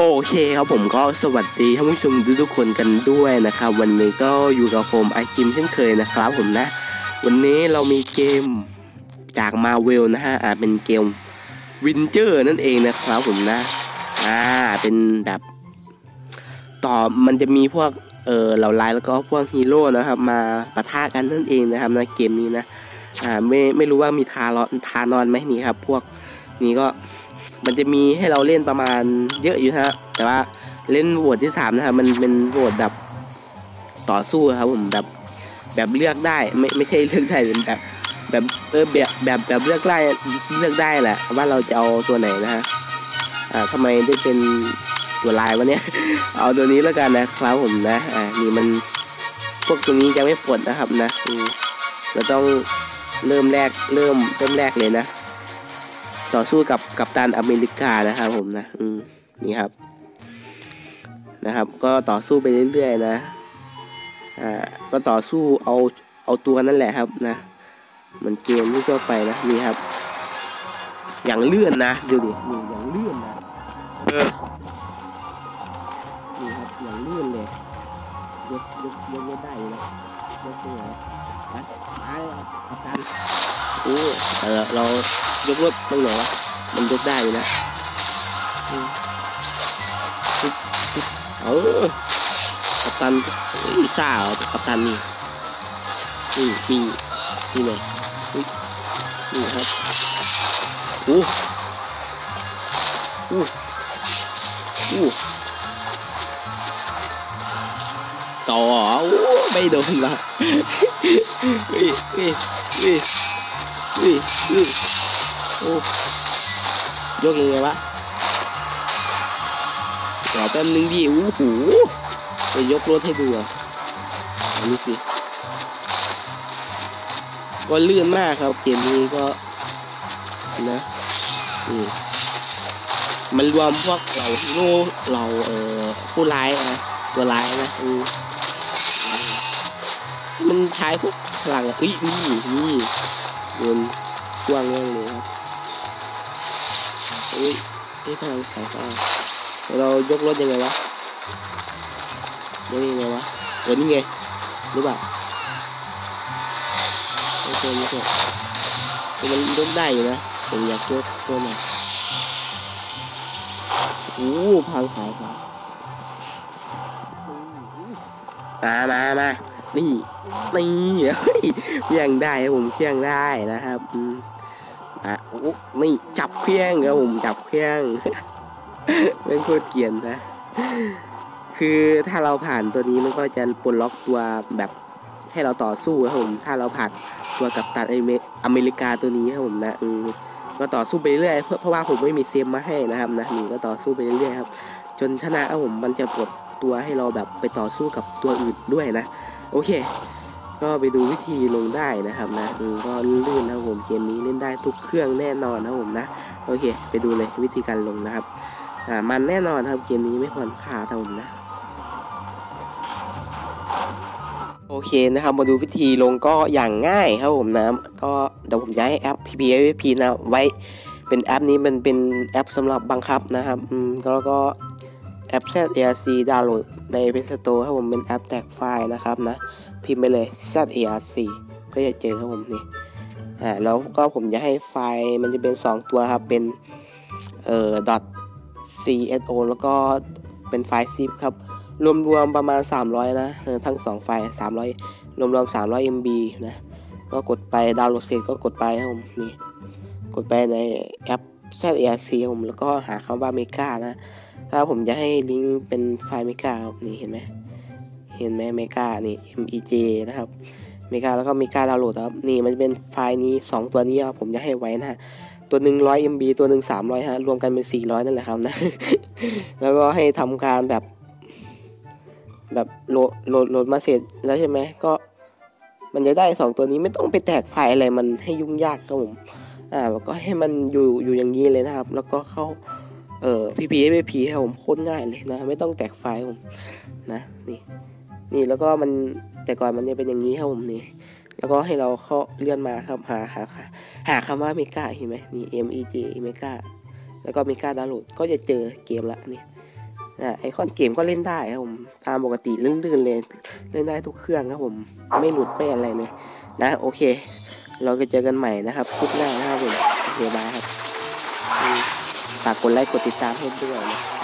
โอเคครับผมก็สวัสดีท่านผู้ชมทุกๆคนกันด้วยนะครับ วันนี้ก็อยู่กับผมไอคิมเช่นเคยนะครับผมนะ วันนี้เรามีเกมจากมาเวลนะฮะอ่าเป็นเกมวินเจอร์นั่นเองนะครับผมนะอ่าเป็นแบบต่อมันจะมีพวกเออเหล่าร้ายแล้วก็พวกฮีโร่นะครับมาปะทะกันนั่นเองนะครับในเกมนี้นะอ่าไม่ไม่รู้ว่ามีทารอนทานอนไหมนี่ครับ พวกนี้ก็ มันจะมีให้เราเล่นประมาณเยอะอยู่ฮะ แต่ว่าเล่นโหวตที่สามนะครับมันเป็นโหวตแบบต่อสู้ครับผมแบบแบบเลือกได้ไม่ไม่ใช่เลือกได้เป็นแบบแบบเออแบบแบบแบบเลือกได้เลือกได้แหละว่าเราจะเอาตัวไหนนะฮะอ่าทำไมได้เป็นตัวลายวะเนี้ยเอาตัวนี้แล้วกันนะครับผมนะอ่านี่มันพวกตัวนี้ยังไม่ปลดนะครับนะเราต้องเริ่มแรกเริ่มเริ่มแรกเลยนะ ต่อสู้กับกัปตันอเมริกานะครับผมนะอืมนี่ครับ นะครับ ก็ต่อสู้ไปเรื่อยๆนะอ่าก็ต่อสู้เอาเอาตัวนั่นแหละครับนะมันเกมที่ทั่วไปนะนี่ครับ อย่างเลื่อนนะดูดินี่อย่างเลื่อนนะเออนี่ครับอย่างเลื่อนเลยยกยกยกได้อยู่นะยกได้เหรอนะมาเลยครับกัปตันโอ้เออเรายกรถตรงไหนวะมันยกได้อยู่นะอืมปึ๊บปึ๊บเออกัปตันอีซ่าเหรอกัปตันนี่นี่นี่นี่เลยอุ๊ยนี่ครับโอ้โอ้โอ้ต่อโอ้ไม่โดนละเฮ้ย เฮ้ยเฮ้ยยเฮ้ยโอ้ยกยังไงวะเดี๋ยวแป๊บนึงดิโอ้โหจะยกรถให้ดูอะอันนี้สิก็เลื่อนมากครับเกมนี้ก็นะอืมมันรวมพวกเราฮีโร่เราเอ่อผู้ร้ายนะตัวร้ายนะอืมมันใช้พวกพลังอะอุ้ยนี่นี่ โดนกว้างแน่เลยครับอุ้ยนี่พลังสายฟ้าเรายกรถยังไงวะยกยังไงวะเออนี่ไงรู้ป่ะไม่ใช่ไม่ใช่มันยกได้อยู่นะผมอยากยกตัวหน่อยโอ้พังสายฟ้ามามามานี่ นี่เฮ้ยเพียงได้ผมเพียงได้นะครับอะโอ้นี่จับเพียงครับผมจับเพียงเป็นโคตรเกียนนะ คือถ้าเราผ่านตัวนี้มันก็จะปลดล็อกตัวแบบให้เราต่อสู้ครับผมถ้าเราผ่านตัวกับตันอเมอเมริกาตัวนี้ครับผมนะอืก็ต่อสู้ไปเรื่อยเพราะเพราะว่าผมไม่มีเซมมาให้นะครับนะนี่ก็ต่อสู้ไปเรื่อยครับ จนชนะครับผมมันจะปลดตัวให้เราแบบไปต่อสู้กับตัวอื่นด้วยนะ โอเค ก็ไปดูวิธีลงได้นะครับนะก็ลื่นนะครับผมเกมนี้เล่นได้ทุกเครื่องแน่นอนนะผมนะโอเค ไปดูเลยวิธีการลงนะครับอ่ามันแน่นอนครับเกมนี้ไม่ควรพลาดนะผมนะโอเคนะครับมาดูวิธีลงก็อย่างง่ายครับผมนะก็เดี๋ยวผมย้ายแอป PPAP นะไว้เป็นแอปนี้มันเป็นแอปสำหรับบังคับนะครับอืมแล้วก็แอป ZARC ดาวน์โหลด ใน Play Store ครับผมเป็นแอปแตกไฟล์นะครับนะ พิมพ์ไปเลย ZARC ก็จะเจอครับผมนี่อ่าแล้วก็ผมจะให้ไฟล์มันจะเป็น 2 ตัวครับ เป็นเอ่อ .cso แล้วก็เป็นไฟล์ zip ครับ รวมๆประมาณ 300 นะทั้ง 2 ไฟล์ 300 รวมๆ 300 MB นะ ก็กดไปดาวน์โหลดเสร็จก็กดไปครับผมนี่ กดไปในแอป ZARC ครับผมแล้วก็หาคำว่า Mega นะ ถ้าผมจะให้ลิงก์เป็นไฟล์ Mega ครับนี่เห็นไหมเห็นไหมเมกานี่ MEJ นะครับเมกาแล้วก็เมกาดาวน์โหลดครับนี่มันจะเป็นไฟล์นี้ 2 ตัวนี้ครับผมจะให้ไว้นะฮะตัวหนึ่งร้อย MB ตัวหนึ่งสามร้อยฮะรวมกันเป็น400นั่นแหละครับนะ แล้วก็ให้ทำการแบบ แบบโหลดโหลดโหลดมาเสร็จแล้วใช่ไหมก็ มันจะได้2ตัวนี้ไม่ต้องไปแตกไฟล์อะไรมันให้ยุ่งยากครับผมอ่าก็ให้มันอยู่อยู่อย่างนี้เลยนะครับ แล้วก็เข้า เออพีพีให้พีพีรับผมโคตรง่ายเลยนะ ไม่ต้องแตกไฟล์ผมนะนี่นี่แล้วก็มันแต่ก่อนมันจะเป็นอย่างนี้ครับผมนี่แล้วก็ให้เราเคาะเลื่อนมาครับหาหาค่ะหาคำว่าเมกาเห็นไหมนี่ M E G เมกาแล้วก็เมกาดาวน์โหลดก็จะเจอเกมละนี่นะไอคอนเกมก็เล่นได้ครับผมตามปกติลื่นๆเลยเล่นได้ทุกเครื่องครับผมไม่หลุดไม่อะไรเลยนะโอเค เราจะเจอกันใหม่นะครับคลิปหน้านะครับผมโอเคบายครับ ฝากกดไลค์กดติดตามให้ด้วยนะ